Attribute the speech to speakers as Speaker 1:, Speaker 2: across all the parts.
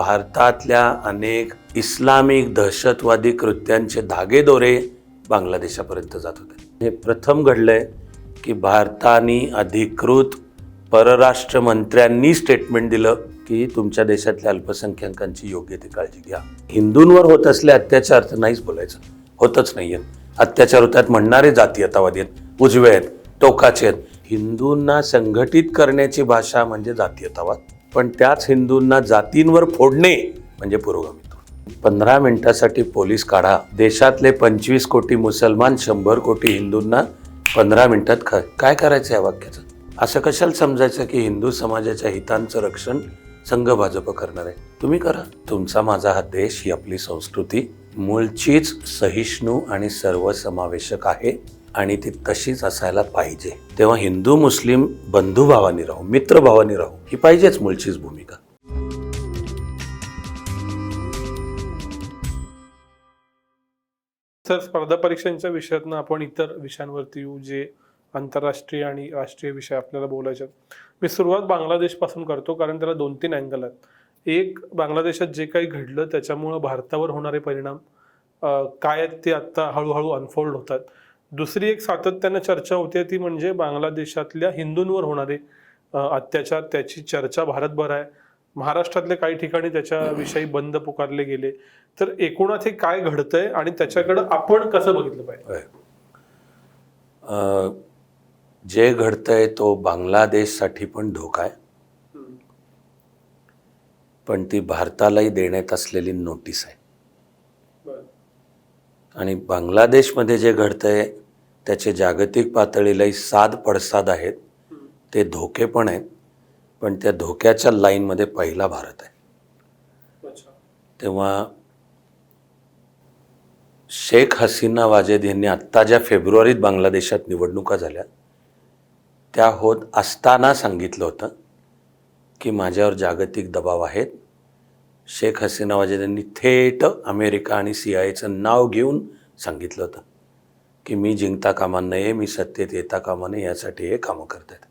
Speaker 1: भारतातल्या अनेक इस्लामिक दहशतवादी कृत्यांचे धागेदोरे बांगलादेशापर्यंत जात होते. हे प्रथम घडलंय की भारताने अधिकृत परराष्ट्र मंत्र्यांनी स्टेटमेंट दिलं की तुमच्या देशातल्या अल्पसंख्याकांची योग्य ती काळजी घ्या. हिंदूंवर होत असले अत्याचार तर नाहीच बोलायचं. होतच आहेत अत्याचार होतात म्हणणारे जातीयतावादी आहेत उजवे आहेत टोकाचे आहेत. हिंदूंना संघटित करण्याची भाषा म्हणजे जातीयतावाद. पण त्याच हिंदूंना जातींवर फोडणे म्हणजे पुरोगामित्व. पंधरा मिनिटासाठी पोलीस काढा. देशातले पंचवीस कोटी मुसलमान शंभर कोटी हिंदूंना पंधरा मिनिटात ख काय करायचं या वाक्याचं? असं कशाला समजायचं की हिंदू समाजाच्या हितांचं रक्षण संघ भाजप करणार आहे? तुम्ही करा. तुमचा माझा हा देश ही आपली संस्कृती मूळचीच सहिष्णू आणि सर्वसमावेशक आहे. आणि ती तशीच असायला पाहिजे. तेव्हा हिंदू मुस्लिम बंधुभावानी राहू मित्रभावानी राहू ही पाहिजेच मूळचीच भूमिका.
Speaker 2: तर स्पर्धा परीक्षांच्या विषयातनं आपण इतर विषयांवरती येऊ जे आंतरराष्ट्रीय आणि राष्ट्रीय विषय आपल्याला बोलायचे मी सुरुवात बांगलादेशपासून करतो कारण त्याला दोन तीन अँगल आहेत. एक बांगलादेशात जे काही घडलं त्याच्यामुळं भारतावर होणारे परिणाम काय आहेत ते आत्ता हळूहळू अनफोल्ड होतात. दुसरी एक सातत्यानं चर्चा होते ती म्हणजे बांगलादेशातल्या हिंदूंवर होणारे अत्याचार त्याची चर्चा भारतभर आहे. महाराष्ट्रातल्या काही ठिकाणी त्याच्याविषयी बंद पुकारले गेले. तर एकूणात हे काय घडतंय आणि त्याच्याकडं आपण कसं बघितलं पाहिजे?
Speaker 1: जे घडतंय तो बांगलादेशसाठी पण धोका आहे. पण ती भारतालाही देण्यात असलेली नोटीस आहे. आणि बांगलादेशमध्ये जे घडतंय त्याचे जागतिक पातळीलाही साध पडसाद आहेत. ते धोके पण आहेत पण त्या धोक्याच्या लाईनमध्ये पहिला भारत आहे. तेव्हा शेख हसीना वाजेद यांनी आत्ता ज्या फेब्रुवारीत बांगलादेशात निवडणुका झाल्या त्या होत असताना सांगितलं होतं की माझ्यावर जागतिक दबाव आहेत. शेख हसीना वाजेद यांनी थेट अमेरिका आणि सी आयचं नाव घेऊन सांगितलं होतं की मी जिंकता कामा नये मी सत्तेत येता कामा नये यासाठी हे कामं करत आहेत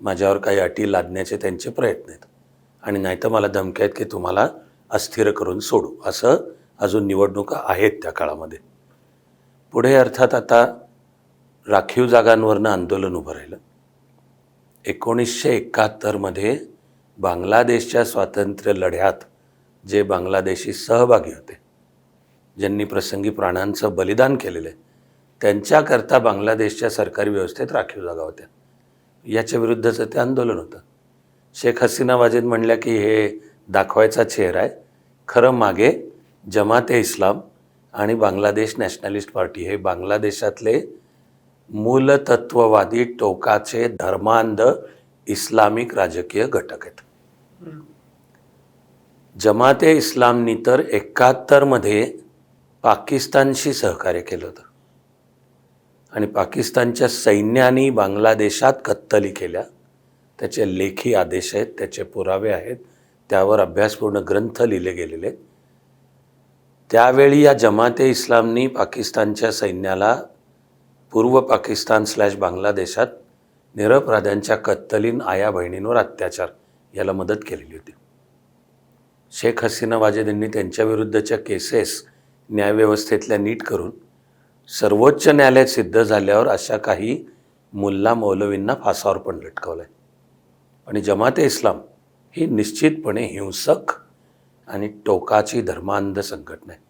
Speaker 1: माझ्यावर काही अटी लादण्याचे त्यांचे प्रयत्न आहेत. आणि नाहीतर मला धमक्या आहेत की तुम्हाला अस्थिर करून सोडू. असं अजून निवडणुका आहेत त्या काळामध्ये. पुढे अर्थात आता राखीव जागांवरनं आंदोलन उभं राहिलं. एकोणीसशे एकाहत्तरमध्ये बांगलादेशच्या स्वातंत्र्य लढ्यात जे बांगलादेशी सहभागी होते ज्यांनी प्रसंगी प्राणांचं बलिदान केलेलं आहे त्यांच्याकरता बांगलादेशच्या सरकारी व्यवस्थेत राखीव जागा होत्या. याच्या विरुद्धचं ते आंदोलन होतं. शेख हसीना वाजेद म्हणल्या की हे दाखवायचा चेहरा आहे. खरं मागे जमाते इस्लाम आणि बांगलादेश नॅशनलिस्ट पार्टी हे बांगलादेशातले मूलतत्ववादी टोकाचे धर्मांध इस्लामिक राजकीय घटक आहेत. जमाते इस्लामनी तर एकाहत्तरमध्ये पाकिस्तानशी सहकार्य केलं होतं. आणि पाकिस्तानच्या सैन्याने बांगलादेशात कत्तली केल्या. त्याचे लेखी आदेश आहेत त्याचे पुरावे आहेत त्यावर अभ्यासपूर्ण ग्रंथ लिहिले गेलेले आहेत. त्यावेळी या जमाते इस्लामनी पाकिस्तानच्या सैन्याला पूर्व पाकिस्तान स्लॅश बांगलादेशात निरपराध्यांच्या कत्तलीन आया बहिणींवर अत्याचार याला मदत केलेली होती. शेख हसीना वाजेद यांनी त्यांच्याविरुद्धच्या केसेस न्यायव्यवस्थेतल्या नीट करून सर्वोच्च न्यायालयात सिद्ध झाल्यावर अशा काही मुल्ला मौलवींना फासावर पण लटकवलं आहे आणि जमाते इस्लाम ही निश्चितपणे हिंसक आणि टोकाची धर्मांध संघटना आहे.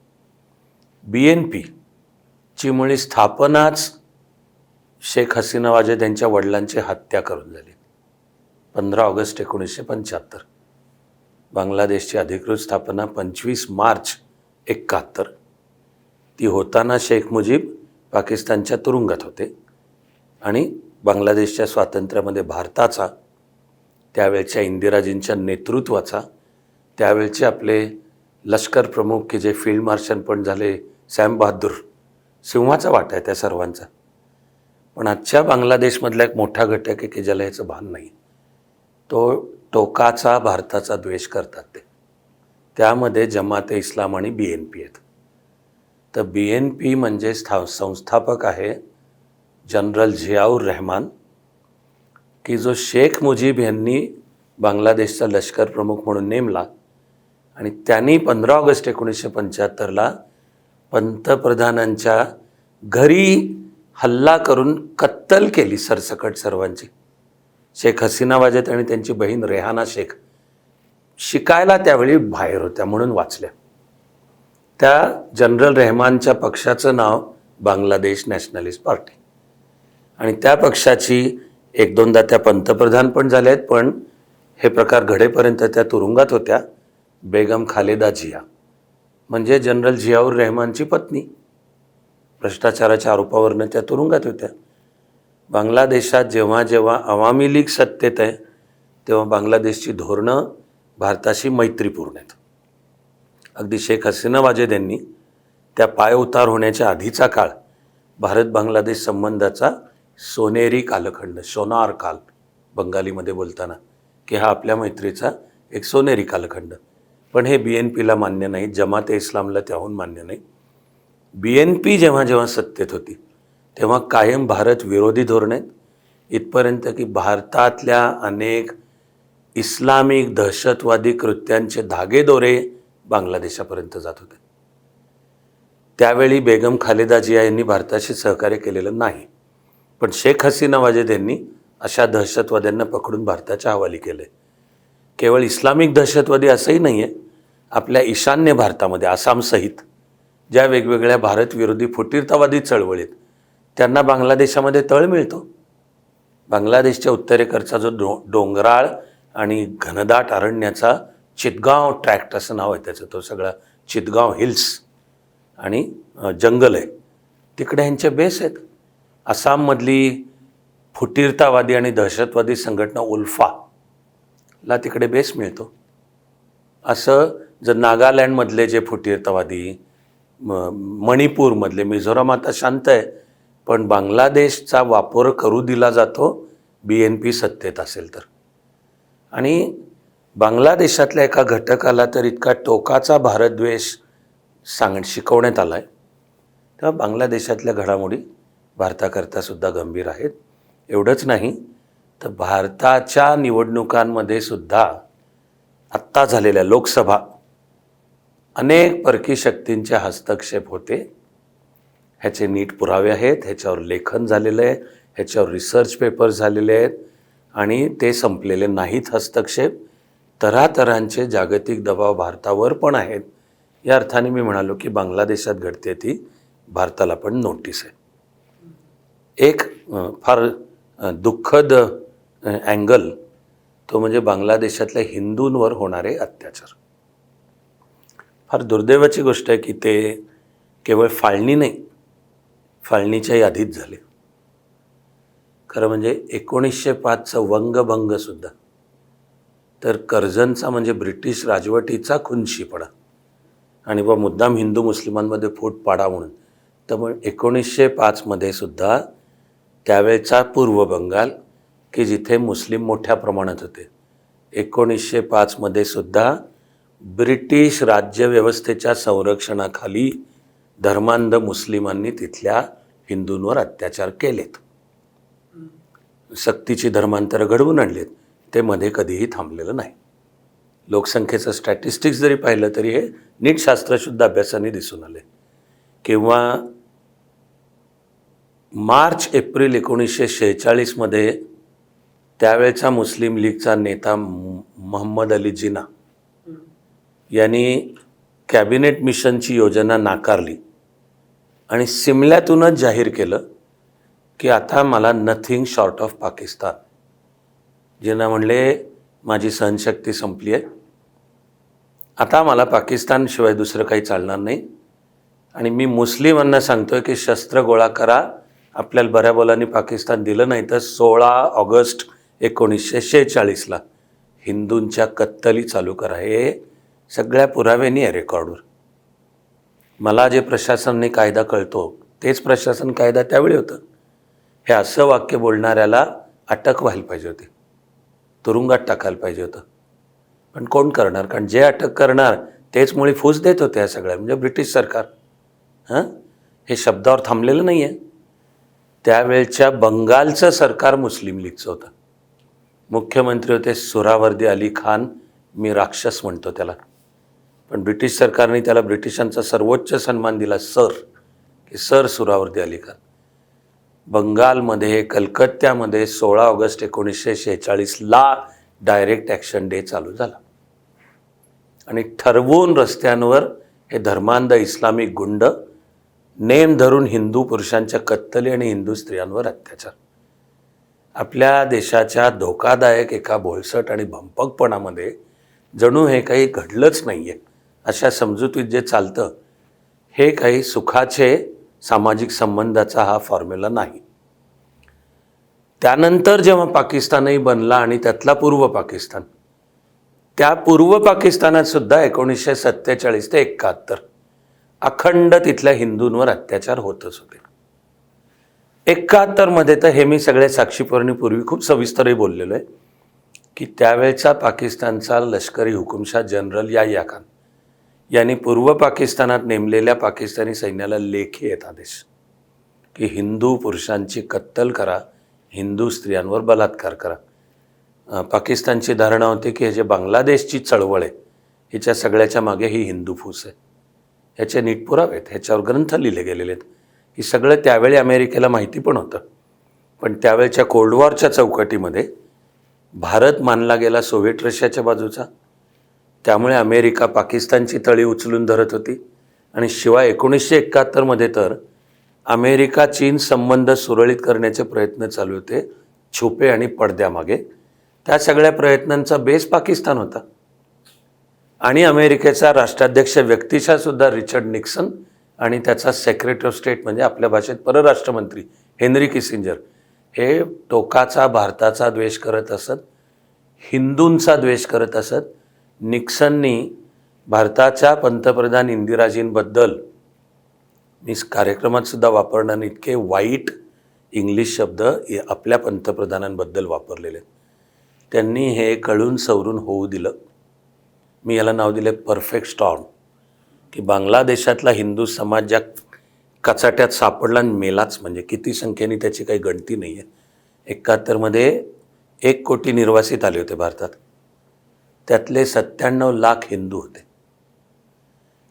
Speaker 1: बी एन पीची मुळी स्थापनाच शेख हसीना वाजेद यांच्या वडिलांची हत्या करून झाली. पंधरा ऑगस्ट एकोणीसशे पंच्याहत्तर. बांगलादेशची अधिकृत स्थापना पंचवीस मार्च एकाहत्तर. ती होताना शेख मुजीब पाकिस्तानच्या तुरुंगात होते आणि बांगलादेशच्या स्वातंत्र्यामध्ये भारताचा त्यावेळच्या इंदिराजींच्या नेतृत्वाचा त्यावेळचे आपले लष्कर प्रमुख की जे फील्ड मार्शल पण झाले सॅम बहादूर सिंहाचा वाटा आहे त्या सर्वांचा. पण आजच्या बांगलादेशमधला एक मोठा घटक आहे की ज्याला याचं भान नाही. तो टोकाचा भारताचा द्वेष करतात ते. त्यामध्ये जमाते इस्लाम आणि बी एन पी आहेत. तर बी एन पी म्हणजे स्था संस्थापक आहे जनरल झियाऊर रहमान की जो शेख मुजीब यांनी बांगलादेशचा लष्कर प्रमुख म्हणून नेमला आणि त्यांनी पंधरा ऑगस्ट एकोणीसशे पंच्याहत्तरला पंतप्रधानांच्या घरी हल्ला करून कत्तल केली सरसकट सर्वांची. शेख हसीना वाजेत आणि त्यांची बहीण रेहाना शेख शिकायला त्यावेळी बाहेर होत्या म्हणून वाचल्या. त्या जनरल रेहमानच्या पक्षाचं नाव बांगलादेश नॅशनलिस्ट पार्टी. आणि त्या पक्षाची एक दोनदा त्या पंतप्रधान पण झाल्या आहेत पण हे प्रकार घडेपर्यंत त्या तुरुंगात होत्या बेगम खालेदा जिया. म्हणजे जनरल झियाऊर रेहमानची पत्नी. भ्रष्टाचाराच्या आरोपावरनं त्या तुरुंगात होत्या. बांगलादेशात जेव्हा जेव्हा अवामी लीग सत्तेत आहे तेव्हा बांगलादेशची धोरणं भारताशी मैत्रीपूर्ण आहेत. अगदी शेख हसीना वाजेद यांनी त्या पाय उतार होण्याच्या आधीचा काळ भारत बांगलादेश संबंधाचा सोनेरी कालखंड सोनार काल बंगालीमध्ये बोलताना की हा आपल्या मैत्रीचा एक सोनेरी कालखंड. पण हे बी एन पीला मान्य नाही जमात ए इस्लामला त्याहून मान्य नाही. बी एन पी जेव्हा जेव्हा सत्तेत होती तेव्हा कायम भारत विरोधी धोरण आहेत. इथपर्यंत की भारतातल्या अनेक इस्लामिक दहशतवादी कृत्यांचे धागेदोरे बांगलादेशापर्यंत जात होते. त्यावेळी बेगम खालिदा जिया यांनी भारताशी सहकार्य केलेलं नाही. पण शेख हसीना वाजेद यांनी अशा दहशतवाद्यांना पकडून भारताच्या हवाली केले केवळ इस्लामिक दहशतवादी असंही नाही आहे आपल्या ईशान्य भारतामध्ये आसामसहित ज्या वेगवेगळ्या भारतविरोधी फुटीरतावादी चळवळीत त्यांना बांगलादेशामध्ये तळ मिळतो. बांगलादेशच्या उत्तरेकडचा जो डो डोंगराळ आणि घनदाट अरण्याचा चितगाव ट्रॅक्ट असं नाव आहे त्याचं तो सगळा चितगाव हिल्स आणि जंगल आहे. तिकडे ह्यांचे बेस आहेत. आसाममधली फुटीरतावादी आणि दहशतवादी संघटना उल्फा ला तिकडे बेस मिळतो. असं जर नागालँडमधले जे फुटीरतावादी म मणिपूरमधले मिझोराम आता शांत आहे पण बांगलादेशचा वापर करू दिला जातो बी एन पी सत्तेत असेल तर. आणि बांगलादेशातल्या एका घटकाला तर इतका टोकाचा भारतद्वेष सांग शिकवण्यात आला आहे तेव्हा बांगलादेशातल्या घडामोडी भारताकरता सुद्धा गंभीर आहेत. एवढंच नाही तर भारताच्या निवडणुकांमध्ये सुद्धा आत्ता झालेल्या लोकसभा अनेक परकी शक्तींचे हस्तक्षेप होते. ह्याचे नीट पुरावे आहेत ह्याच्यावर लेखन झालेलं आहे ह्याच्यावर रिसर्च पेपर झालेले आहेत आणि ते संपलेले नाहीत हस्तक्षेप. तऱ्हातऱ्हांचे जागतिक दबाव भारतावर पण आहेत. या अर्थाने मी म्हणालो की बांगलादेशात घडते ती. भारताला पण नोटीस आहे. एक फार दुःखद अँगल तो म्हणजे बांगलादेशातल्या हिंदूंवर होणारे अत्याचार. फार दुर्दैवाची गोष्ट आहे की ते केवळ फाळणी नाही फाळणीच्या यादीत झाले. खरं म्हणजे एकोणीसशे पाचचं वंगभंगसुद्धा तर कर्जनचा म्हणजे ब्रिटिश राजवटीचा खुनशीपणा आणि बा मुद्दाम हिंदू मुस्लिमांमध्ये फूट पाडा म्हणून. तर मग एकोणीसशे पाचमध्ये सुद्धा त्यावेळचा पूर्व बंगाल की जिथे मुस्लिम मोठ्या प्रमाणात होते एकोणीसशे पाचमध्ये सुद्धा ब्रिटिश राज्यव्यवस्थेच्या संरक्षणाखाली धर्मांध मुस्लिमांनी तिथल्या हिंदूंवर अत्याचार केलेत. सक्तीची धर्मांतरं घडवून आणलीत ते मध्ये कधीही थांबलेलं नाही. लोकसंख्येचं स्टॅटिस्टिक्स जरी पाहिलं तरी हे नीट शास्त्रशुद्ध अभ्यासाने दिसून आले. किंवा मार्च एप्रिल एकोणीसशे शेहेचाळीसमध्ये त्यावेळचा मुस्लिम लीगचा नेता मोहम्मद अली जिना यांनी कॅबिनेट मिशनची योजना नाकारली. आणि सिमल्यातूनच जाहीर केलं की आता मला नथिंग शॉर्ट ऑफ पाकिस्तान. ज्यांना म्हणले माझी सहनशक्ती संपली आहे आता मला पाकिस्तानशिवाय दुसरं काही चालणार नाही. आणि मी मुस्लिमांना सांगतोय की शस्त्र गोळा करा. आपल्याला बऱ्या बोलांनी पाकिस्तान दिलं नाही तर सोळा ऑगस्ट एकोणीसशे शेहेचाळीसला हिंदूंच्या कत्तली चालू करा. हे सगळ्या पुराव्यांनी आहे रेकॉर्डवर. मला जे प्रशासनने कायदा कळतो तेच प्रशासन कायदा त्यावेळी होतं. हे असं वाक्य बोलणाऱ्याला अटक व्हायला पाहिजे होती. तुरुंगात टाकायला पाहिजे होतं. पण कोण करणार? कारण जे अटक करणार तेच मुळी फूस देत होते या सगळ्या म्हणजे ब्रिटिश सरकार. हां? हे शब्दावर थांबलेलं नाही आहे त्यावेळच्या बंगालचं सरकार मुस्लिम लीगचं होतं. मुख्यमंत्री होते सुरावर्दी अली खान मी राक्षस म्हणतो त्याला. पण ब्रिटिश सरकारने त्याला ब्रिटिशांचा सर्वोच्च सन्मान दिला सर की सर सुरावर्दी आली का? बंगालमध्ये कलकत्त्यामध्ये सोळा ऑगस्ट एकोणीसशे शेहेचाळीसला डायरेक्ट ॲक्शन डे चालू झाला. आणि ठरवून रस्त्यांवर हे धर्मांध इस्लामिक गुंड नेम धरून हिंदू पुरुषांच्या कत्तली आणि हिंदू स्त्रियांवर अत्याचार. आपल्या देशाच्या धोकादायक एका भोळसट आणि भंपकपणामध्ये जणू हे काही घडलंच नाही आहे अशा समजुतीत जे चालतं हे काही सुखाचे सामाजिक संबंधाचा हा फॉर्म्युला नाही. त्यानंतर जेव्हा पाकिस्तानही बनला आणि त्यातला पूर्व पाकिस्तान त्या पूर्व पाकिस्तानात सुद्धा एकोणीसशे सत्तेचाळीस ते एकाहत्तर अखंड तिथल्या हिंदूंवर अत्याचार होतच होते. एकाहत्तरमध्ये तर हे मी सगळे साक्षीपूर्णी पूर्वी खूप सविस्तरही बोललेलो आहे की त्यावेळचा पाकिस्तानचा लष्करी हुकुमशाह जनरल या खान यांनी पूर्व पाकिस्तानात नेमलेल्या पाकिस्तानी सैन्याला लेखी येत आदेश की हिंदू पुरुषांची कत्तल करा हिंदू स्त्रियांवर बलात्कार करा. पाकिस्तानची धारणा होती की हे जे बांगलादेशची चळवळ आहे हिच्या सगळ्याच्या मागे ही हिंदू फूस आहे. ह्याचे नीट पुरावे आहेत ह्याच्यावर ग्रंथ लिहिले गेलेले आहेत. ही सगळं त्यावेळी अमेरिकेला माहिती पण होतं. पण त्यावेळच्या कोल्ड वॉरच्या चौकटीमध्ये भारत मानला गेला सोव्हिएट रशियाच्या बाजूचा. त्यामुळे अमेरिका पाकिस्तानची तळी उचलून धरत होती. आणि शिवाय एकोणीसशे एकाहत्तरमध्ये तर अमेरिका चीन संबंध सुरळीत करण्याचे प्रयत्न चालू होते छुपे आणि पडद्यामागे. त्या सगळ्या प्रयत्नांचा बेस पाकिस्तान होता. आणि अमेरिकेचा राष्ट्राध्यक्ष व्यक्तिशासुद्धा रिचर्ड निक्सन आणि त्याचा सेक्रेटरी ऑफ स्टेट म्हणजे आपल्या भाषेत परराष्ट्रमंत्री हेनरी किसिंजर हे टोकाचा भारताचा द्वेष करत असत हिंदूंचा द्वेष करत असत निक्सननी भारताच्या पंतप्रधान इंदिराजींबद्दल मी कार्यक्रमात सुद्धा वापरणार इतके वाईट इंग्लिश शब्द हे आपल्या पंतप्रधानांबद्दल वापरलेले त्यांनी हे कळून सवरून होऊ दिलं. मी याला नाव दिले परफेक्ट स्टॉर्म की बांगलादेशातला हिंदू समाज ज्या कचाट्यात सापडला आणि मेलाच म्हणजे किती संख्येने त्याची काही गणती नाही आहे एकाहत्तरमध्ये एक कोटी निर्वासित आले होते भारतात. त्यातले सत्त्याण्णव लाख हिंदू होते.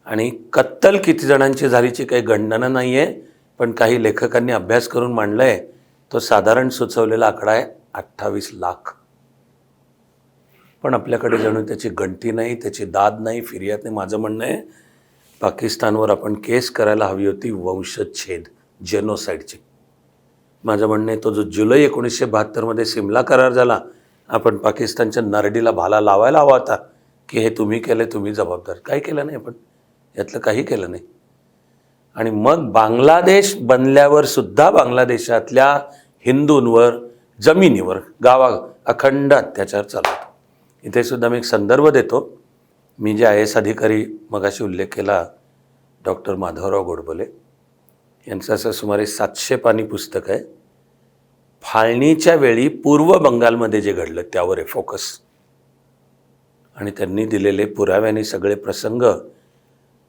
Speaker 1: आणि कत्तल किती जणांची झालीची काही गणना नाही आहे पण काही लेखकांनी अभ्यास करून मांडला आहे तो साधारण सुचवलेला आकडा आहे अठ्ठावीस लाख. पण आपल्याकडे जणू त्याची गणती नाही त्याची दाद नाही फिर्याद नाही माझं म्हणणं आहे पाकिस्तानवर आपण केस करायला हवी होती वंशच्छेद जेनोसाईडची माझं म्हणणं आहे तो जो जुलै एकोणीसशे बहात्तरमध्ये सिमला करार झाला आपण पाकिस्तानच्या नरडीला भाला लावायला हवा होता की हे तुम्ही केलं तुम्ही जबाबदार. काही केलं नाही आपण. यातलं काही केलं नाही. आणि मग बांगलादेश बनल्यावर सुद्धा बांगलादेशातल्या हिंदूंवर जमिनीवर गावा अखंड अत्याचार चालतो इथे सुद्धा मी एक संदर्भ देतो. मी जे आय एस अधिकारी मगाशी उल्लेख केला डॉक्टर माधवराव गोडबोले. यांचं असं सुमारे सातशे पाणी पुस्तक आहे. फाळणीच्या वेळी पूर्व बंगालमध्ये जे घडलं त्यावर आहे फोकस. आणि त्यांनी दिलेले पुराव्याने सगळे प्रसंग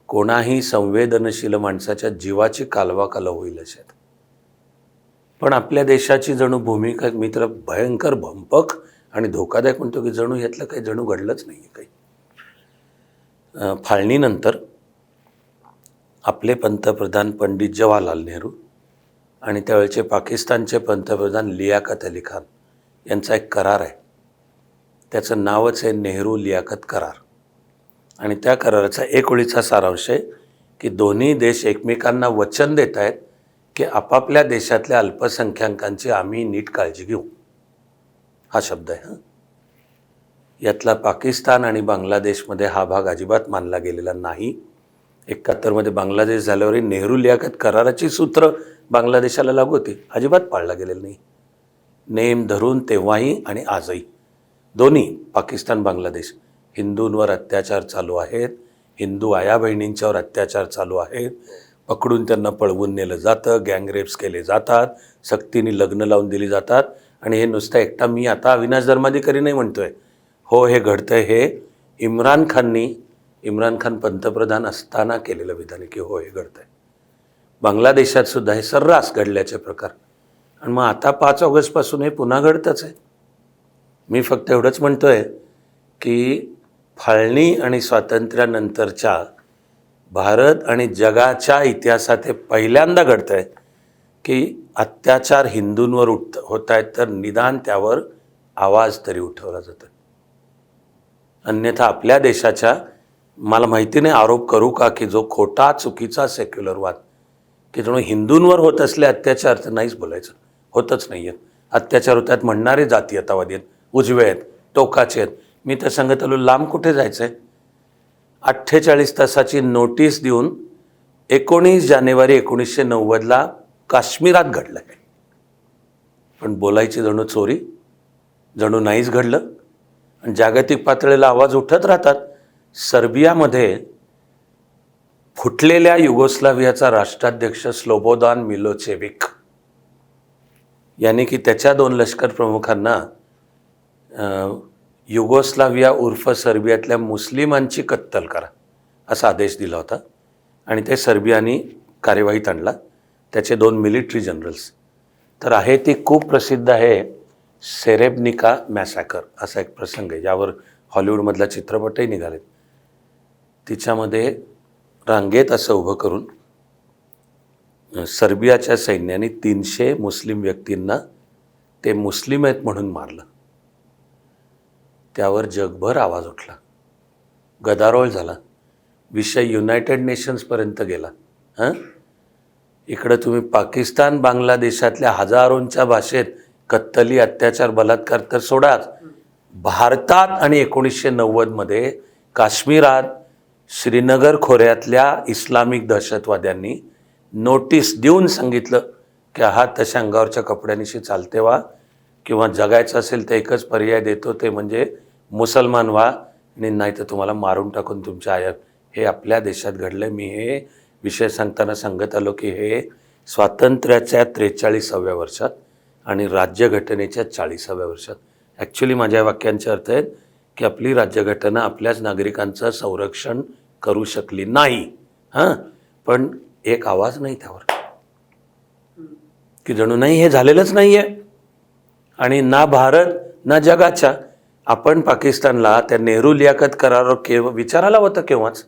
Speaker 1: कोणाही संवेदनशील माणसाच्या जीवाची कालवाकाल होईल असे पण आपल्या देशाची जणू भूमिका मित्र भयंकर भंपक आणि धोकादायक म्हणतो की जणू यातलं काही जणू घडलंच नाही आहे काही फाळणीनंतर आपले पंतप्रधान पंडित जवाहरलाल नेहरू आणि त्यावेळचे पाकिस्तानचे पंतप्रधान लियाकत अली खान यांचा एक करार आहे. त्याचं नावच आहे नेहरू लियाकत करार. आणि त्या कराराचा एक ओळीचा सारांश आहे की दोन्ही देश एकमेकांना वचन देत आहेत की आपापल्या देशातल्या अल्पसंख्याकांची आम्ही नीट काळजी घेऊ. हा शब्द आहे हां. यातला पाकिस्तान आणि बांगलादेशमध्ये हा भाग अजिबात मानला गेलेला नाही. एकाहत्तरमध्ये बांगलादेश झाल्यावरही नेहरू लियाकत कराराची सूत्र बांगलादेशाला लागू होती. अजिबात पाळला गेलेलं नाही. नेम धरून तेव्हाही आणि आजही. दोन्ही पाकिस्तान बांगलादेश. हिंदूंवर अत्याचार चालू आहेत. हिंदू आया बहिणींच्यावर अत्याचार चालू आहेत. पकडून त्यांना पळवून नेलं जातं. गँगरेप्स केले जातात. सक्तीने लग्न लावून दिली जातात. आणि हे नुसतं एकटा मी आता अविनाश धर्माधिकारी नाही म्हणतोय. हो हे घडतंय हे इम्रान खाननी इम्रान खान पंतप्रधान असताना केलेलं विधान आहे की हो हे घडतंय. बांगलादेशात सुद्धा हे सर्रास घडल्याचे प्रकार. आणि मग आता पाच ऑगस्टपासून हे पुन्हा घडतंच आहे. मी फक्त एवढंच म्हणतोय की फाळणी आणि स्वातंत्र्यानंतरच्या भारत आणि जगाच्या इतिहासात हे पहिल्यांदा घडतं आहे की अत्याचार हिंदूंवर उठत होत आहेत तर निदान त्यावर आवाज तरी उठवला जातो अन्यथा आपल्या देशाच्या मला माहिती नाही आरोप करू का की जो खोटा चुकीचा सेक्युलरवाद की जणू हिंदूंवर होत असले अत्याचार तर नाहीच बोलायचं. होतच नाही आहेत अत्याचार होतात म्हणणारे जातीयतावादी आहेत उजवे आहेत टोकाचे आहेत. मी तर सांगत आलो लांब कुठे जायचं आहे अठ्ठेचाळीस तासाची नोटीस देऊन एकोणीस जानेवारी एकोणीसशे नव्वदला काश्मीरात घडलं आहे पण बोलायची जणू चोरी जणू नाहीच घडलं. आणि जागतिक पातळीला आवाज उठत राहतात. सर्बियामध्ये फुटलेल्या युगोस्लाव्हियाचा राष्ट्राध्यक्ष स्लोबोदान मिलोचेविक यांनी की त्याच्या दोन लष्कर प्रमुखांना युगोस्लाव्हिया उर्फ सर्बियातल्या मुस्लिमांची कत्तल करा असा आदेश दिला होता. आणि ते सर्बियानी कार्यवाहीत आणला. त्याचे दोन मिलिटरी जनरल्स. तर आहे ती खूप प्रसिद्ध आहे सेरेबनिका मॅसॅकर असा एक प्रसंग आहे. ज्यावर हॉलिवूडमधला चित्रपटही निघालेत. तिच्यामध्ये रांगेत असं उभं करून सर्बियाच्या सैन्याने तीनशे मुस्लिम व्यक्तींना ते मुस्लिम आहेत म्हणून मारलं. त्यावर जगभर आवाज उठला. गदारोळ झाला. विषय युनायटेड नेशन्सपर्यंत गेला. हां? इकडं तुम्ही पाकिस्तान बांगलादेशातल्या हजारोंच्या भाषेत कत्तली अत्याचार बलात्कार तर सोडाच. भारतात आणि एकोणीसशे नव्वदमध्ये काश्मीरात श्रीनगर खोऱ्यातल्या इस्लामिक दहशतवाद्यांनी नोटीस देऊन सांगितलं की हा तशा अंगावरच्या कपड्यांनीशी चालते व्हा किंवा जगायचं असेल तर एकच पर्याय देतो ते म्हणजे मुसलमान व्हा आणि नाही तर तुम्हाला मारून टाकून तुमच्या आया हे आपल्या देशात घडलं मी हे विषय सांगताना सांगत आलो की हे स्वातंत्र्याच्या त्रेचाळीसाव्या वर्षात आणि राज्यघटनेच्या चाळीसाव्या वर्षात. ॲक्च्युली माझ्या वाक्यांचे अर्थ आहेत की आपली राज्यघटना आपल्याच नागरिकांचं संरक्षण करू शकली नाही. हां? पण एक आवाज नाही त्यावर. की जणू नाही हे झालेलंच नाही आहे आणि ना भारत ना जगाच्या. आपण पाकिस्तानला त्या नेहरू लियाकत करारावर केव विचारायला होतं केव्हाच.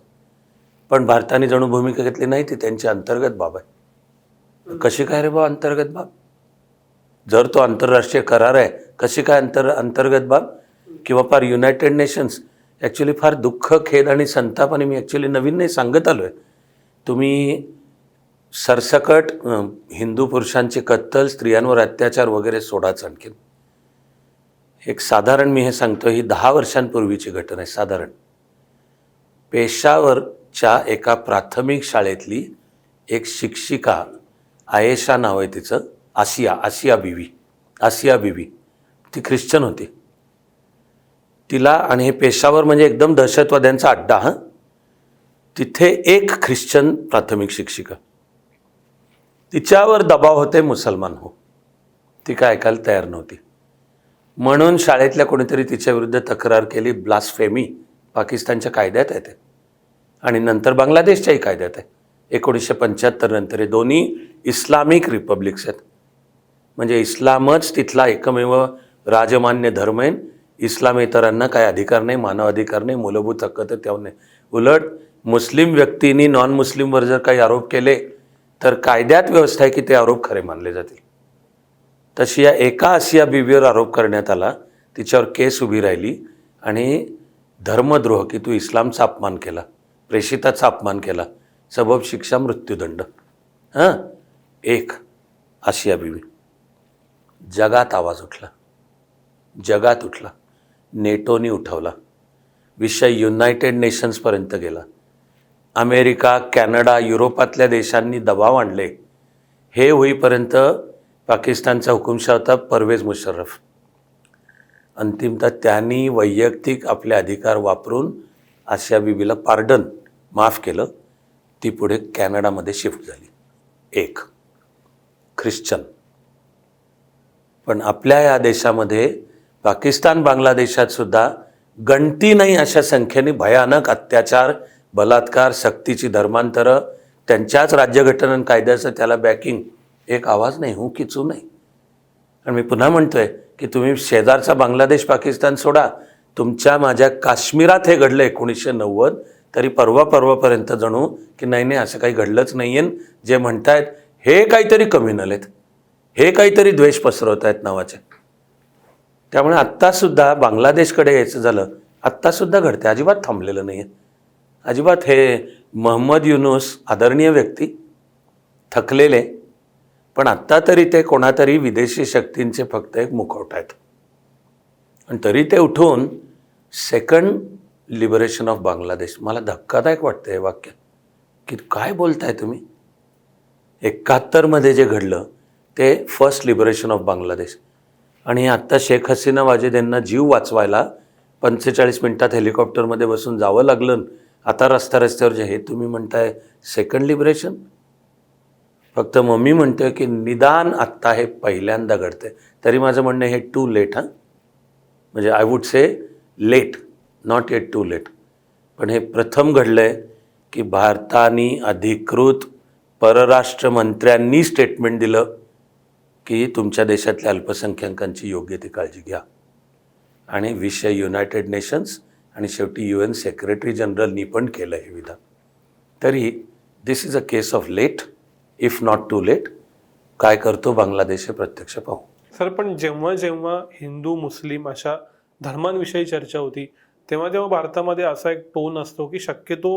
Speaker 1: पण भारताने जणू भूमिका घेतली नाही ती त्यांची अंतर्गत बाब आहे. कशी काय रे बा अंतर्गत बाब? जर तो आंतरराष्ट्रीय करार आहे कशी काय अंतर अंतर्गत बाब? किंवा फार युनायटेड नेशन्स ॲक्च्युली फार दुःख खेद आणि संताप आणि मी ॲक्च्युली नवीन नाही सांगत आलो आहे तुम्ही सरसकट हिंदू पुरुषांचे कत्तल स्त्रियांवर अत्याचार वगैरे सोडाच आणखीन. एक साधारण मी हे सांगतो ही दहा वर्षांपूर्वीची घटना आहे साधारण. पेशावरच्या एका प्राथमिक शाळेतली एक शिक्षिका आयेशा नाव आहे तिचं आसिया आसिया बीवी आसिया बीवी. ती ख्रिश्चन होती. तिला आणि हे पेशावर म्हणजे एकदम दहशतवाद्यांचा अड्डा हां? तिथे एक ख्रिश्चन प्राथमिक शिक्षिका. तिच्यावर दबाव होते मुसलमान हो. ती काय ऐकायला तयार नव्हती. म्हणून शाळेतल्या कोणीतरी तिच्याविरुद्ध तक्रार केली ब्लास्फेमी पाकिस्तानच्या कायद्यात आहे ते. आणि नंतर बांगलादेशच्याही कायद्यात आहे. एकोणीसशे पंच्याहत्तर नंतर हे दोन्ही इस्लामिक रिपब्लिक्स आहेत. म्हणजे इस्लामच तिथला एकमेव राजमान्य धर्म आहे. इस्लामेतरांना काय अधिकार नाही मानव अधिकार नाही मूलभूत हक्क तर त्यावर नाही. उलट मुस्लिम व्यक्तींनी नॉन मुस्लिमवर जर काही आरोप केले तर कायद्यात व्यवस्था आहे की ते आरोप खरे मानले जातील. तशी या एका आसिया बीबीवर आरोप करण्यात आला तिच्यावर केस उभी राहिली आणि धर्मद्रोह की तू इस्लामचा अपमान केला प्रेषिताचा अपमान केला सबब शिक्षा मृत्यूदंड. हां? एक आशिया बीबी. जगात आवाज उठला. जगात उठला. नेटोनी उठवला. विषय युनायटेड नेशन्सपर्यंत गेला. अमेरिका कॅनडा युरोपातल्या देशांनी दबाव आणले. हे होईपर्यंत पाकिस्तानचा हुकुमशा होता परवेज मुशर्रफ. अंतिमतः त्यांनी वैयक्तिक आपले अधिकार वापरून आशिया बीबीला पार्डन माफ केलं. ती पुढे कॅनडामध्ये शिफ्ट झाली. एक ख्रिश्चन. पण आपल्या या देशामध्ये पाकिस्तान बांगलादेशात सुद्धा गणती नाही अशा संख्येने भयानक अत्याचार बलात्कार सक्तीची धर्मांतरं त्यांच्याच राज्यघटना कायद्याचं त्याला बॅकिंग एक आवाज नाही हूं की चू नाही. आणि मी पुन्हा म्हणतोय की तुम्ही शेजारचा बांगलादेश पाकिस्तान सोडा. तुमच्या माझ्या काश्मीरात हे घडलं एकोणीसशे नव्वद तरी परवा परवापर्यंत जणू की नाही नाही असं काही घडलंच नाही आहे जे म्हणतायत हे काहीतरी कम्युनल आहेत हे काहीतरी द्वेष पसरवत आहेत नावाचे. त्यामुळे आत्तासुद्धा बांगलादेशकडे यायचं झालं आत्तासुद्धा घडते अजिबात थांबलेलं नाही आहे अजिबात हे महम्मद युनुस आदरणीय व्यक्ती थकलेले पण आत्ता तरी ते कोणातरी विदेशी शक्तींचे फक्त एक मुखवट आहेत. आणि तरी ते उठून सेकंड लिबरेशन ऑफ बांगलादेश. मला धक्कादायक वाटतं हे वाक्य. की काय बोलताय तुम्ही? एकाहत्तरमध्ये जे घडलं ते फर्स्ट लिबरेशन ऑफ बांगलादेश. आणि आत्ता शेख हसीना वाजेद यांना जीव वाचवायला पंचेचाळीस मिनिटात हेलिकॉप्टरमध्ये बसून जावं लागलं. आता रस्त्या रस्त्यावर जे हे तुम्ही म्हणताय सेकंड लिबरेशन फक्त मम्मी म्हणते की निदान आत्ता हे पहिल्यांदा घडते तरी माझं म्हणणं आहे, हे टू लेट हां? म्हणजे I would say late not at too late पण हे प्रथम घडलं आहे की भारताने अधिकृत परराष्ट्र मंत्र्यांनी स्टेटमेंट दिलं. की तुमच्या देशातल्या अल्पसंख्याकांची योग्य ती काळजी घ्या. आणि विषय युनायटेड नेशन्स आणि शेवटी यू एन सेक्रेटरी जनरलनी पण केलं हे विधान. तरी this is a case of late if not too late काय करतो बांगलादेश हे प्रत्यक्ष पाहू.
Speaker 2: सर पण जेव्हा जेव्हा हिंदू मुस्लिम अशा धर्मांविषयी चर्चा होती तेव्हा जेव्हा भारतामध्ये असा एक टोन असतो की शक्यतो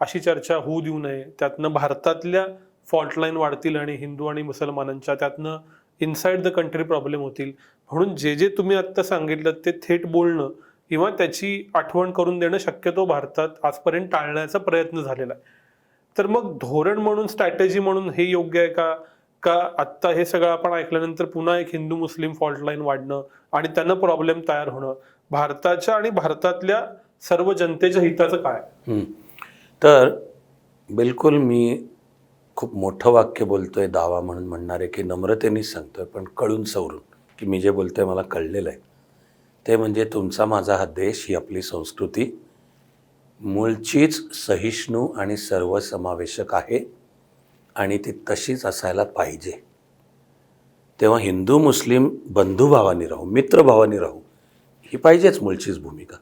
Speaker 2: अशी चर्चा होऊ देऊ नये. त्यातनं भारतातल्या फॉल्टलाईन वाढतील आणि हिंदू आणि मुसलमानांच्या त्यातनं इनसाइड द कंट्री प्रॉब्लेम होतील. म्हणून जे जे तुम्ही आत्ता सांगितलं ते थेट बोलणं किंवा त्याची आठवण करून देणं शक्यतो भारतात आजपर्यंत टाळण्याचा प्रयत्न झालेला आहे. तर मग धोरण म्हणून स्ट्रॅटेजी म्हणून हे योग्य आहे का? का आत्ता हे सगळं आपण ऐकल्यानंतर पुन्हा एक हिंदू मुस्लिम फॉल्ट लाईन वाढणं आणि त्यांना प्रॉब्लेम तयार होणं? भारताच्या आणि भारतातल्या सर्व जनतेच्या हिताचं काय?
Speaker 1: तर बिलकुल मी खूप मोठं वाक्य बोलतोय दावा म्हणून म्हणणारे की नम्रतेनेच सांगतोय पण कळून सवरून की मी जे बोलतोय मला कळलेलं आहे. ते म्हणजे तुमचा माझा हा देश ही आपली संस्कृती. मूळचीच सहिष्णू आणि सर्वसमावेशक आहे आणि ती तशीच असायला पाहिजे. तेव्हा हिंदू मुस्लिम बंधुभावाने राहू मित्रभावाने राहू ही पाहिजेच मूळचीच भूमिका.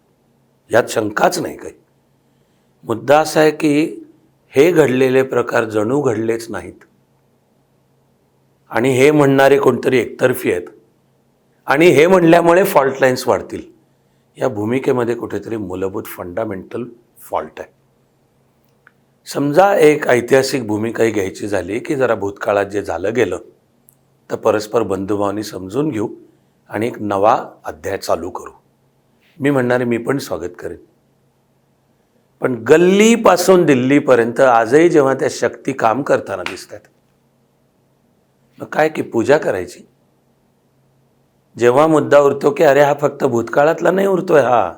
Speaker 1: यात शंकाच नाही काही. मुद्दा असा आहे की हे घडलेले प्रकार जणू घडलेच नाहीत. आणि हे म्हणणारे कोणतरी एकतर्फी आहेत. आणि हे म्हणल्यामुळे फॉल्ट लाईन्स वाढतील. या भूमिकेमध्ये कुठेतरी मूलभूत फंडामेंटल फॉल्ट आहे. समजा एक ऐतिहासिक भूमिकाही घ्यायची झाली की जरा भूतकाळात जे झालं गेलं तर परस्पर बंधुभावानी समजून घेऊ आणि एक नवा अध्याय चालू करू. मी म्हणणारे मी पण स्वागत करेन. पण गल्लीपासून दिल्लीपर्यंत आजही जेव्हा त्या शक्ती काम करताना दिसतात मग काय की पूजा करायची? जेव्हा मुद्दा उरतो की अरे हा फक्त भूतकाळातला नाही उरतोय हा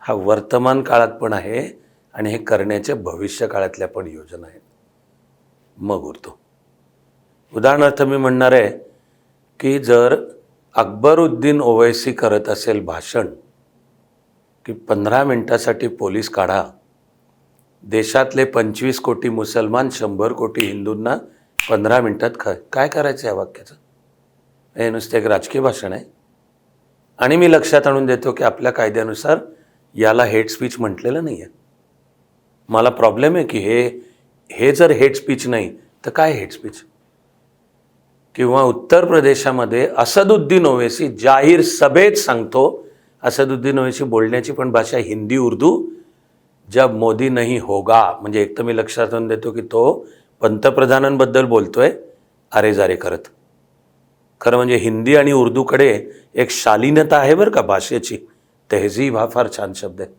Speaker 1: हा वर्तमान काळात पण आहे आणि हे करण्याच्या भविष्य काळातल्या पण योजना आहेत. मग उरतो. उदाहरणार्थ मी म्हणणार आहे की जर अकबरुद्दीन ओवैसी करत असेल भाषण की पंधरा मिनटासाठी पोलीस काढा. देशातले पंचवीस कोटी मुसलमान शंभर कोटी हिंदूंना पंधरा मिनटात ख काय करायचं या वाक्याचं? हे नुसतं एक राजकीय भाषण आहे. आणि मी लक्षात आणून देतो की आपल्या कायद्यानुसार याला हेट स्पीच म्हटलेलं नाही आहे मला प्रॉब्लेम आहे की हे हे जर हेट स्पीच नाही तर काय हेट स्पीच? किंवा उत्तर प्रदेशामध्ये असदुद्दीन ओवेसी जाहीर सभेत सांगतो असदुद्दीन ओवैसी बोलण्याची पण भाषा हिंदी उर्दू जब मोदी नाही होगा. म्हणजे एक तर मी लक्षात आणून देतो की तो पंतप्रधानांबद्दल बोलतोय अरे जारे करत. खरं म्हणजे हिंदी आणि उर्दूकडे एक शालीनता आहे बरं का भाषेची. तहजीब हा फार छान शब्द आहे.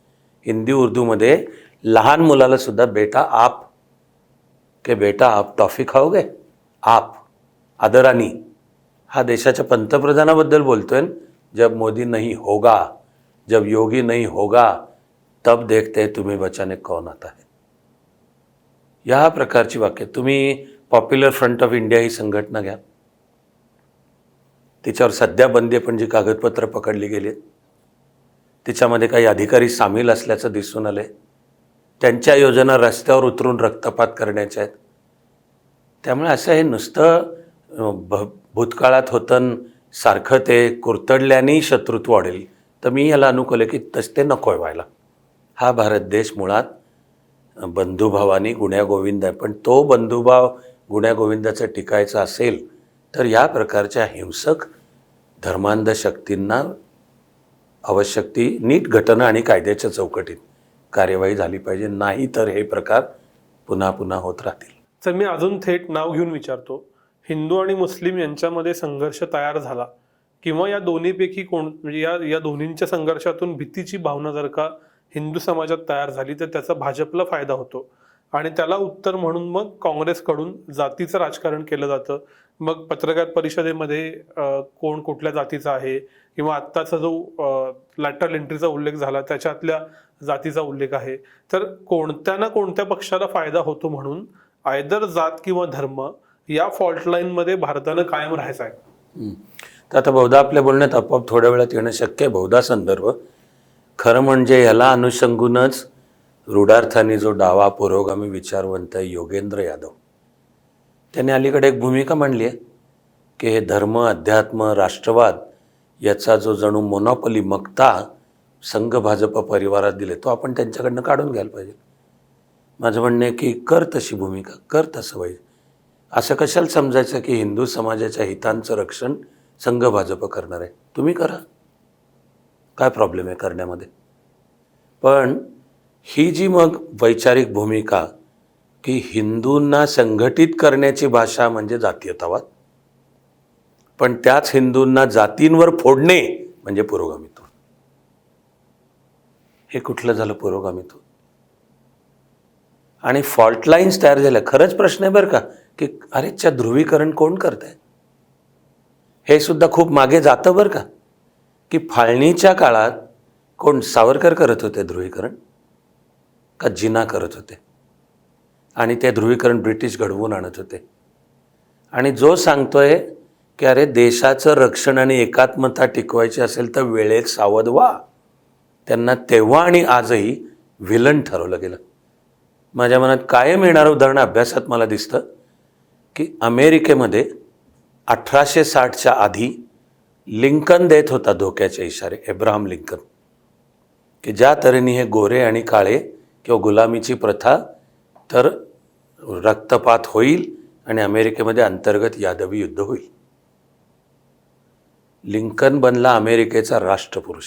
Speaker 1: हिंदी उर्दूमध्ये लहान मुलाला सुद्धा बेटा आप. के बेटा आप टॉफी खाओगे? आप. आदरानी. हा देशाच्या पंतप्रधानाबद्दल बोलतोय जब मोदी नाही होगा. जब योगी नहीं होगा तब देखते हैं तुम्हें बचाने कौन आता है। या प्रकारची वाक्य तुम्ही पॉप्युलर फ्रंट ऑफ इंडिया ही संघटना घ्या तिच्यावर सध्या बंदी पण जी कागदपत्र पकडली गेली। तिच्यामध्ये काही अधिकारी सामील असल्याचं दिसून आले। त्यांच्या योजना रस्त्यावर उतरून रक्तपात करण्याच्या आहेत। त्यामुळे असं हे नुसतं भ भूतकाळात होतं सारखं ते कुरतडल्याने शत्रुत्व वाढेल तर मी याला अनुकूल आहे की तस ते नको आहे व्हायला. हा भारत देश मुळात बंधुभावानी गुण्यागोविंद आहे. पण तो बंधुभाव गुण्यागोविंदाचा टिकायचा असेल तर या प्रकारच्या हिंसक धर्मांध शक्तींना आवश्यक ती नीट घटना आणि कायद्याच्या चौकटीत कार्यवाही झाली पाहिजे. नाही तर हे प्रकार पुन्हा पुन्हा होत राहतील.
Speaker 2: तर मी अजून थेट नाव घेऊन विचारतो. हिंदू आणि मुस्लिम यांच्यामध्ये संघर्ष तयार झाला. किंवा या दोन्हीपैकी कोण म्हणजे या या दोन्हींच्या संघर्षातून भीतीची भावना जर का हिंदू समाजात तयार झाली तर त्याचा भाजपला फायदा होतो. आणि त्याला उत्तर म्हणून मग काँग्रेसकडून जातीचं राजकारण केलं जातं. मग पत्रकार परिषदेमध्ये कोण कुठल्या जातीचा आहे किंवा आत्ताचा जो लॅटरल एंट्रीचा उल्लेख झाला त्याच्यातल्या जातीचा उल्लेख आहे. तर कोणत्या ना कोणत्या पक्षाला फायदा होतो म्हणून आयदर जात किंवा धर्म या फॉल्ट लाईनमध्ये भारतानं कायम राहायचं आहे.
Speaker 1: तर आता बहुधा आपल्या बोलण्यात आपोआप थोड्या वेळात येणं शक्य आहे. बहुधा संदर्भ. खरं म्हणजे याला अनुषंगूनच रूढार्थाने जो डावा पुरोगामी विचारवंत आहे योगेंद्र यादव. त्याने अलीकडे एक भूमिका मांडली आहे की हे धर्म अध्यात्म राष्ट्रवाद याचा जो जणू मोनॉपली मक्ता संघ भाजप परिवारात दिले तो आपण त्यांच्याकडनं काढून घ्यायला पाहिजे. माझं म्हणणं आहे की कर तशी भूमिका कर तसं पाहिजे. असं कशाला समजायचं की हिंदू समाजाच्या हितांचं रक्षण संघ भाजप करणार आहे. तुम्ही करा. काय प्रॉब्लेम आहे करण्यामध्ये? पण ही जी मग वैचारिक भूमिका की हिंदूंना संघटित करण्याची भाषा म्हणजे जातीयतावाद पण त्याच हिंदूंना जातींवर फोडणे म्हणजे पुरोगामित्व. हे कुठलं झालं पुरोगामित्व? आणि फॉल्ट लाईन्स तयार झाल्या. खरंच प्रश्न आहे बरं का की अरेच्या ध्रुवीकरण कोण करत आहे हे सुद्धा खूप मागे जातं बरं का? की फाळणीच्या काळात कोण सावरकर करत होते ध्रुवीकरण? का जिना करत होते? आणि ते ध्रुवीकरण ब्रिटिश घडवून आणत होते. आणि जो सांगतोय की अरे देशाचं रक्षण आणि एकात्मता टिकवायची असेल तर वेळेत सावध व्हा. त्यांना तेव्हा आणि आजही विलन ठरवलं गेलं. माझ्या मनात कायम येणारं उदाहरण अभ्यासात मला दिसतं की अमेरिकेमध्ये अठराशे साठच्या आधी लिंकन देत होता धोक्याचे इशारे एब्राहम लिंकन की ज्या तऱ्हेने हे गोरे आणि काळे किंवा गुलामीची प्रथा तर रक्तपात होईल आणि अमेरिकेमध्ये अंतर्गत यादवी युद्ध होईल. लिंकन बनला अमेरिकेचा राष्ट्रपुरुष.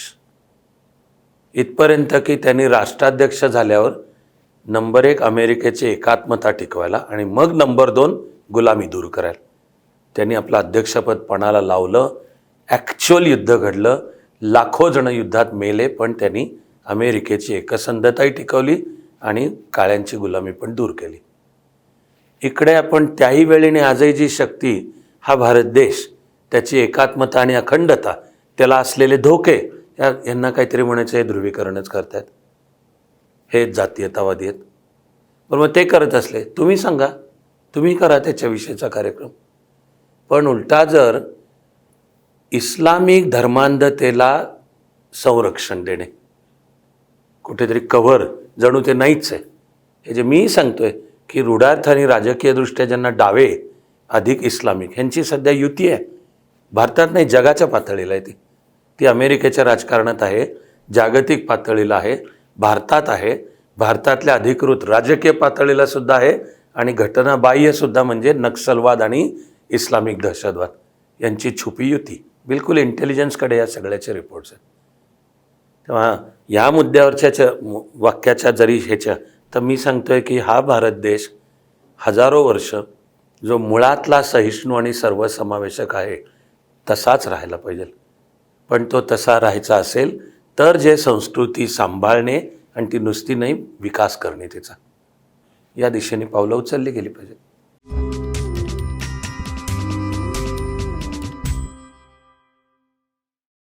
Speaker 1: इथपर्यंत की त्यांनी राष्ट्राध्यक्ष झाल्यावर नंबर एक अमेरिकेची एकात्मता टिकवायला आणि मग नंबर दोन गुलामी दूर करायला. त्यांनी आपलं अध्यक्षपद पणाला लावलं. ॲक्च्युअल युद्ध घडलं. लाखो जण युद्धात मेले पण त्यांनी अमेरिकेची एकसंधताही टिकवली आणि काळ्यांची गुलामी पण दूर केली. इकडे आपण त्याही वेळेने आजही जी शक्ती हा भारत देश त्याची एकात्मता आणि अखंडता त्याला असलेले धोके या यांना काहीतरी म्हणायचं हे ध्रुवीकरणच करतायत. हे जातीयतावादी आहेत. पण मग ते करत असले तुम्ही सांगा. तुम्ही करा त्याच्याविषयीचा कार्यक्रम. पण उलटा जर इस्लामिक धर्मांधतेला संरक्षण देणे कुठेतरी कव्हर जणू ते नाहीच आहे. हे जे मी सांगतोय की रूढार्थ आणि राजकीयदृष्ट्या ज्यांना डावे अधिक इस्लामिक ह्यांची सध्या युती आहे. भारतात नाही जगाच्या पातळीला आहे ती. ती अमेरिकेच्या राजकारणात आहे जागतिक पातळीला आहे भारतात आहे. भारतातल्या अधिकृत राजकीय पातळीला सुद्धा आहे आणि घटनाबाह्यसुद्धा म्हणजे नक्षलवाद आणि इस्लामिक दहशतवाद यांची छुपी युती. बिलकुल इंटेलिजन्सकडे या सगळ्याचे रिपोर्ट्स आहेत. तेव्हा या मुद्द्यावरच्या वाक्याच्या जरी ह्याच्या तर मी सांगतोय की हा भारत देश हजारो वर्ष जो मुळातला सहिष्णू आणि सर्वसमावेशक आहे तसाच राहायला पाहिजे. पण तो तसा राहायचा असेल तर जे संस्कृती सांभाळणे आणि ती नुसती नाही विकास करणे तिचा या दिशेने पावलं उचलली गेली पाहिजे